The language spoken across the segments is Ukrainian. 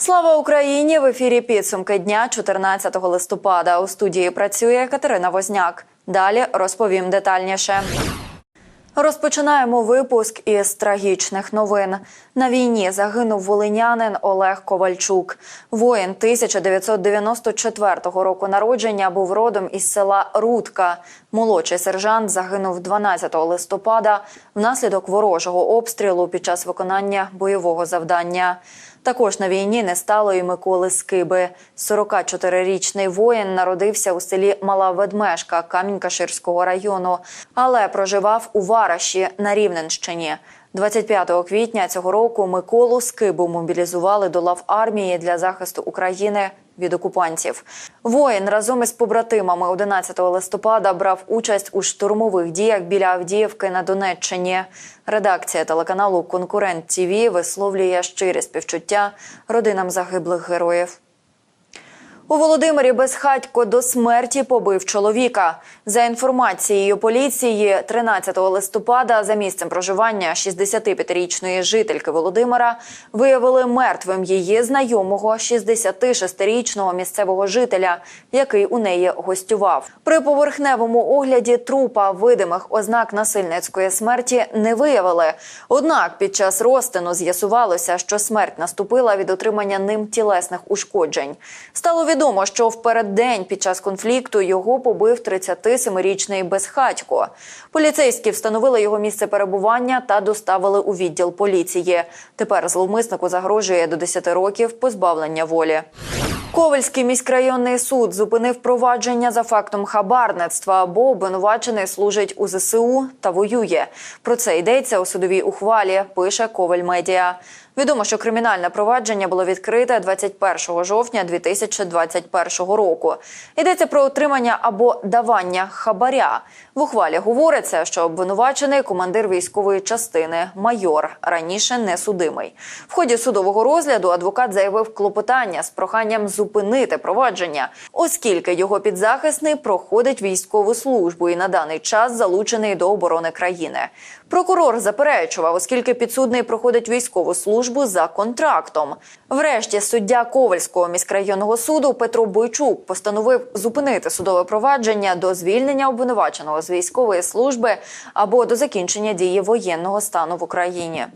Слава Україні! В ефірі підсумки дня 14 листопада. У студії працює Катерина Возняк. Далі розповім детальніше. Розпочинаємо випуск із трагічних новин. На війні загинув волинянин Олег Ковальчук. Воїн 1994 року народження був родом із села Рудка. Молодший сержант загинув 12 листопада внаслідок ворожого обстрілу під час виконання бойового завдання. Також на війні не стало і Миколи Скиби. 44-річний воїн народився у селі Мала Ведмешка Камінь-Каширського району, але проживав у Вараші на Рівненщині. 25 квітня цього року Миколу Скибу мобілізували до лав армії для захисту України від окупантів. Воїн разом із побратимами 11 листопада брав участь у штурмових діях біля Авдіївки на Донеччині. Редакція телеканалу Конкурент ТІВІ висловлює щирі співчуття родинам загиблих героїв. У Володимирі безхатько до смерті побив чоловіка. За інформацією поліції, 13 листопада за місцем проживання 65-річної жительки Володимира виявили мертвим її знайомого 66-річного місцевого жителя, який у неї гостював. При поверхневому огляді трупа видимих ознак насильницької смерті не виявили. Однак під час розтину з'ясувалося, що смерть наступила від отримання ним тілесних ушкоджень. Стало відомо, що в переддень під час конфлікту його побив 37-річний безхатько. Поліцейські встановили його місце перебування та доставили у відділ поліції. Тепер зловмиснику загрожує до 10 років позбавлення волі. Ковальський міськрайонний суд зупинив провадження за фактом хабарництва, бо обвинувачений служить у ЗСУ та воює. Про це йдеться у судовій ухвалі. Пише Коваль Медіа. Відомо, що кримінальне провадження було відкрите 21 жовтня 2021 року. Йдеться про отримання або давання хабаря. В ухвалі говориться, що обвинувачений командир військової частини, майор, раніше не судимий. В ході судового розгляду адвокат заявив клопотання з проханням зупинити провадження, оскільки його підзахисний проходить військову службу і на даний час залучений до оборони країни. Прокурор заперечував, оскільки підсудний проходить військову службу за контрактом. Врешті суддя Ковальського міськрайонного суду Петро Бойчук постановив зупинити судове провадження до звільнення обвинуваченого з військової служби або до закінчення дії воєнного стану в Україні.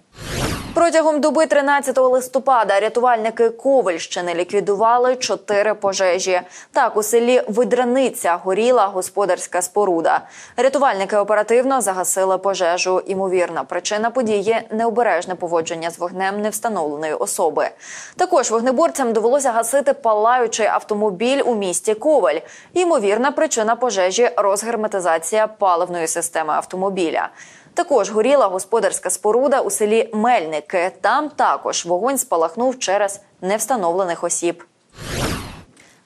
Протягом доби 13 листопада рятувальники Ковальщини ліквідували чотири пожежі. Так у селі Видраниця горіла господарська споруда. Рятувальники оперативно загасили пожежу. Імовірна причина події необережне поводження з вогнем невстановленої особи. Також вогнеборцям довелося гасити палаючий автомобіль у місті Коваль. Ймовірна причина пожежі розгерметизація паливної системи автомобіля. Також горіла господарська споруда у селі Мельники. Там також вогонь спалахнув через невстановлених осіб.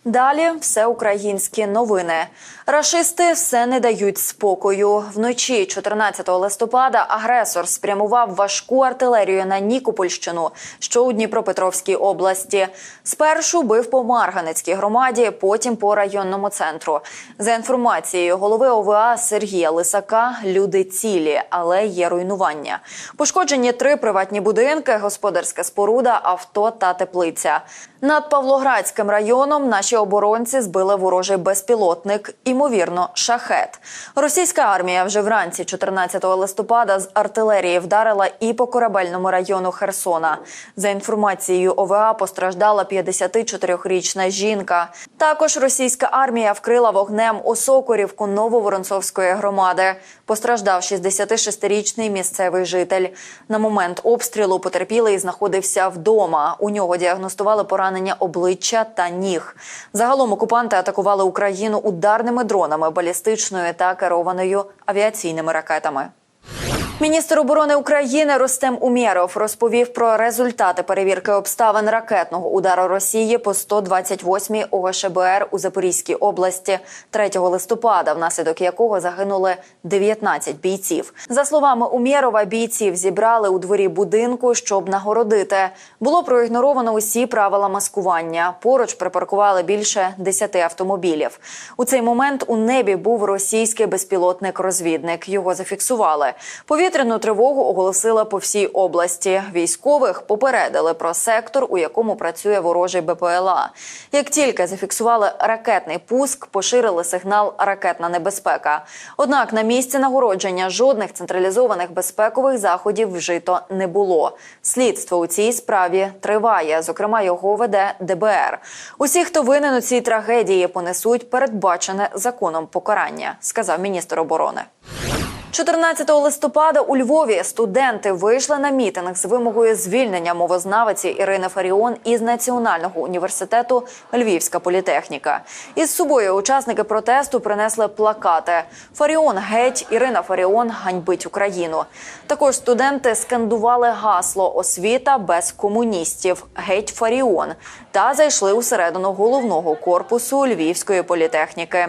Далі все українські новини. Рашисти все не дають спокою. Вночі 14 листопада агресор спрямував важку артилерію на Нікопольщину, що у Дніпропетровській області. Спершу бив по Марганецькій громаді, потім по районному центру. За інформацією голови ОВА Сергія Лисака, люди цілі, але є руйнування. Пошкоджені три приватні будинки, господарська споруда, авто та теплиця. Над Павлоградським районом наші оборонці збили ворожий безпілотник, імовірно, шахет. Російська армія вже вранці 14 листопада з артилерії вдарила і по корабельному району Херсона. За інформацією ОВА постраждала 54-річна жінка. Також російська армія вкрила вогнем Осокорівку Нововоронцовської громади. Постраждав 66-річний місцевий житель. На момент обстрілу потерпілий знаходився вдома. У нього діагностували поранення обличчя та ніг. Загалом окупанти атакували Україну ударними дронами, балістичною та керованою авіаційними ракетами. Міністр оборони України Ростем Умєров розповів про результати перевірки обставин ракетного удару Росії по 128-й ОГШБР у Запорізькій області 3 листопада, внаслідок якого загинули 19 бійців. За словами Умєрова, бійців зібрали у дворі будинку, щоб нагородити. Було проігноровано усі правила маскування. Поруч припаркували більше 10 автомобілів. У цей момент у небі був російський безпілотник-розвідник. Його зафіксували. Повір Повітряну тривогу оголосили по всій області. Військових попередили про сектор, у якому працює ворожий БПЛА. Як тільки зафіксували ракетний пуск, поширили сигнал ракетна небезпека. Однак на місці нагородження жодних централізованих безпекових заходів вжито не було. Слідство у цій справі триває. Зокрема, його веде ДБР. Усі, хто винен у цій трагедії, понесуть передбачене законом покарання, сказав міністр оборони. 14 листопада у Львові студенти вийшли на мітинг з вимогою звільнення мовознавиці Ірини Фаріон із Національного університету Львівська політехніка. Із собою учасники протесту принесли плакати Фаріон геть, Ірина Фаріон ганьбить Україну. Також студенти скандували гасло Освіта без комуністів геть Фаріон та зайшли усередину головного корпусу Львівської політехніки.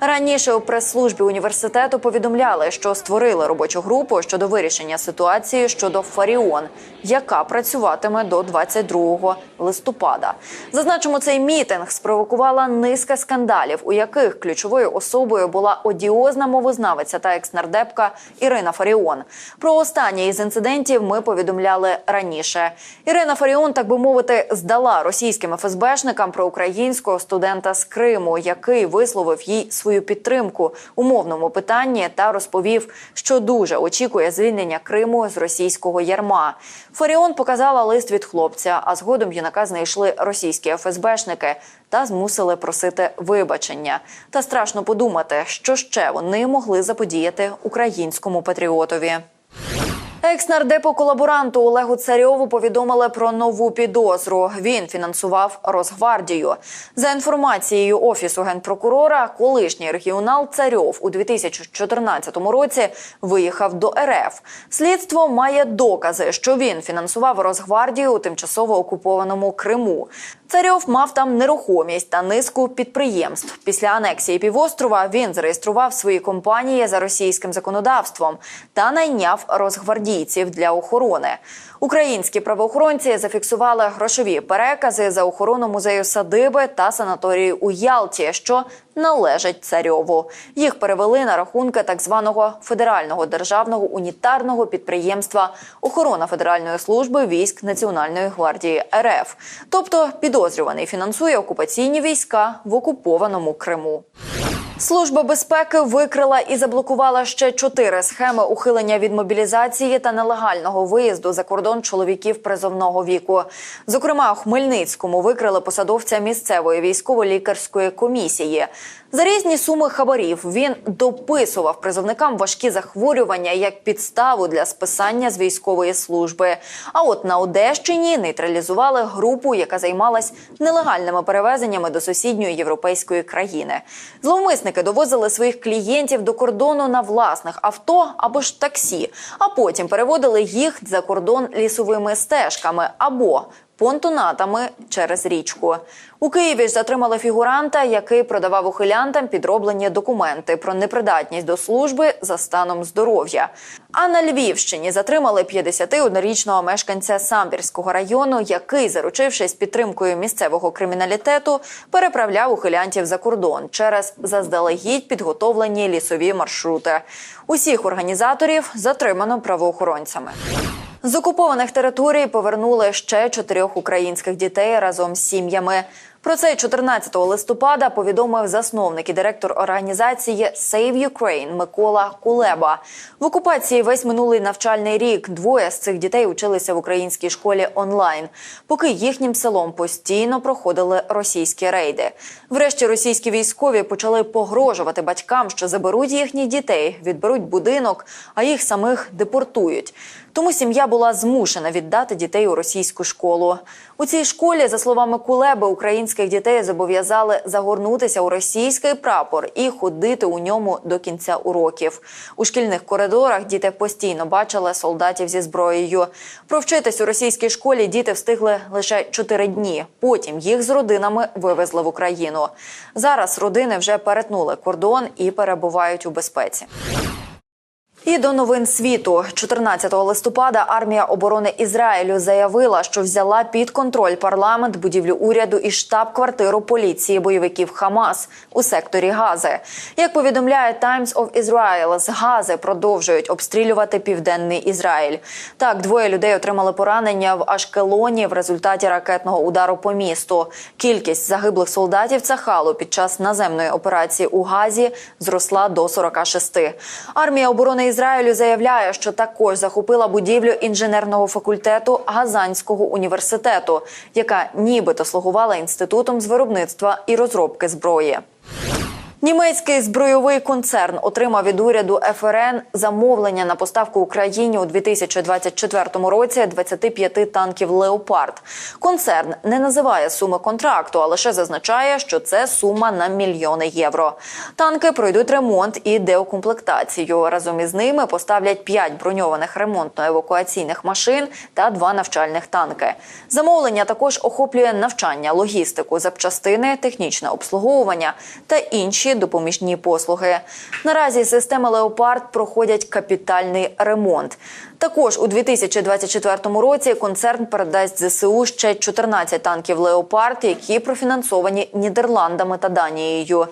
Раніше у прес-службі університету повідомляли, що створили робочу групу щодо вирішення ситуації щодо Фаріон, яка працюватиме до 22 листопада. Зазначимо, цей мітинг спровокувала низка скандалів, у яких ключовою особою була одіозна мовознавиця та екснардепка Ірина Фаріон. Про останній із інцидентів ми повідомляли раніше. Ірина Фаріон, так би мовити, здала російським ФСБшникам про українського студента з Криму, який висловив їй свою підтримку у мовному питанні та розповів, що дуже очікує звільнення Криму з російського ярма. Фаріон показала лист від хлопця, а згодом юнака знайшли російські ФСБшники та змусили просити вибачення. Та страшно подумати, що ще вони могли заподіяти українському патріотові. Екс-нардепу колаборанту Олегу Царьову повідомили про нову підозру. Він фінансував Росгвардію. За інформацією офісу генпрокурора, колишній регіонал Царьов у 2014 році виїхав до РФ. Слідство має докази, що він фінансував Росгвардію у тимчасово окупованому Криму. Царьов мав там нерухомість та низку підприємств. Після анексії півострова він зареєстрував свої компанії за російським законодавством та найняв розгвардійців для охорони. Українські правоохоронці зафіксували грошові перекази за охорону музею садиби та санаторії у Ялті, що належать царьову. Їх перевели на рахунки так званого федерального державного унітарного підприємства Охорона Федеральної служби військ Національної гвардії РФ. Тобто підозрюваний фінансує окупаційні війська в окупованому Криму. Служба безпеки викрила і заблокувала ще чотири схеми ухилення від мобілізації та нелегального виїзду за кордон чоловіків призовного віку. Зокрема, у Хмельницькому викрили посадовця місцевої військово-лікарської комісії. За різні суми хабарів він дописував призовникам важкі захворювання як підставу для списання з військової служби. А от на Одещині нейтралізували групу, яка займалась нелегальними перевезеннями до сусідньої європейської країни. Зловмисники довозили своїх клієнтів до кордону на власних авто або ж таксі, а потім переводили їх за кордон лісовими стежками або понтонатами через річку. У Києві ж затримали фігуранта, який продавав ухилянтам підроблені документи про непридатність до служби за станом здоров'я. А на Львівщині затримали 51-річного мешканця Самбірського району, який, заручившись підтримкою місцевого криміналітету, переправляв ухилянтів за кордон через заздалегідь підготовлені лісові маршрути. Усіх організаторів затримано правоохоронцями. З окупованих територій повернули ще чотирьох українських дітей разом з сім'ями. Про це 14 листопада повідомив засновник і директор організації Save Ukraine Микола Кулеба. В окупації весь минулий навчальний рік двоє з цих дітей училися в українській школі онлайн, поки їхнім селом постійно проходили російські рейди. Врешті російські військові почали погрожувати батькам, що заберуть їхніх дітей, відберуть будинок, а їх самих депортують. Тому сім'я була змушена віддати дітей у російську школу. У цій школі, за словами Кулеби, українських дітей зобов'язали загорнутися у російський прапор і ходити у ньому до кінця уроків. У шкільних коридорах діти постійно бачили солдатів зі зброєю. Провчитись у російській школі діти встигли лише чотири дні. Потім їх з родинами вивезли в Україну. Зараз родини вже перетнули кордон і перебувають у безпеці. І до новин світу 14 листопада армія оборони Ізраїлю заявила, що взяла під контроль парламент, будівлю уряду і штаб-квартиру поліції бойовиків Хамас у секторі Гази. Як повідомляє Times of Israel, з Гази продовжують обстрілювати південний Ізраїль. Так, двоє людей отримали поранення в Ашкелоні в результаті ракетного удару по місту. Кількість загиблих солдатів Цахалу під час наземної операції у Газі зросла до 46. Армія оборони Ізраїлю заявляє, що також захопила будівлю інженерного факультету Газанського університету, яка нібито слугувала інститутом з виробництва і розробки зброї. Німецький збройовий концерн отримав від уряду ФРН замовлення на поставку Україні у 2024 році 25 танків Леопард. Концерн не називає суми контракту, а лише зазначає, що це сума на мільйони євро. Танки пройдуть ремонт і деокомплектацію. Разом із ними поставлять 5 броньованих ремонтно-евакуаційних машин та два навчальних танки. Замовлення також охоплює навчання, логістику, запчастини, технічне обслуговування та інші допоміжні послуги. Наразі системи Леопард проходять капітальний ремонт. Також у 2024 році концерн передасть ЗСУ ще 14 танків Леопард, які профінансовані Нідерландами та Данією.